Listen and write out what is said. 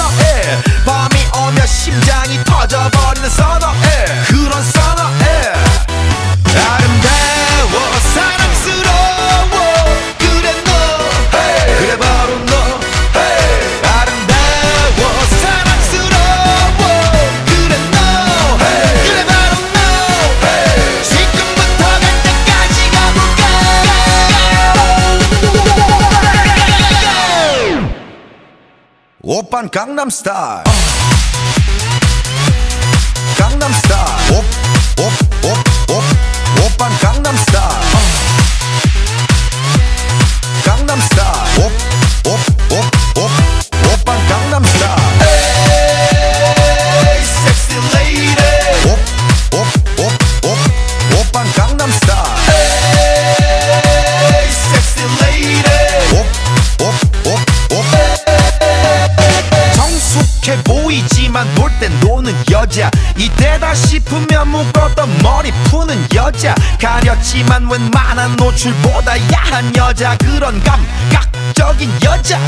선어해. 밤이 오면 심장이 터져버리는 선어해. 그런 오빤 강남스타일 성숙해 보이지만 놀 땐 노는 여자. 이때다 싶으면 묶었던 머리 푸는 여자. 가렸지만 웬만한 노출보다 야한 여자. 그런 감각적인 여자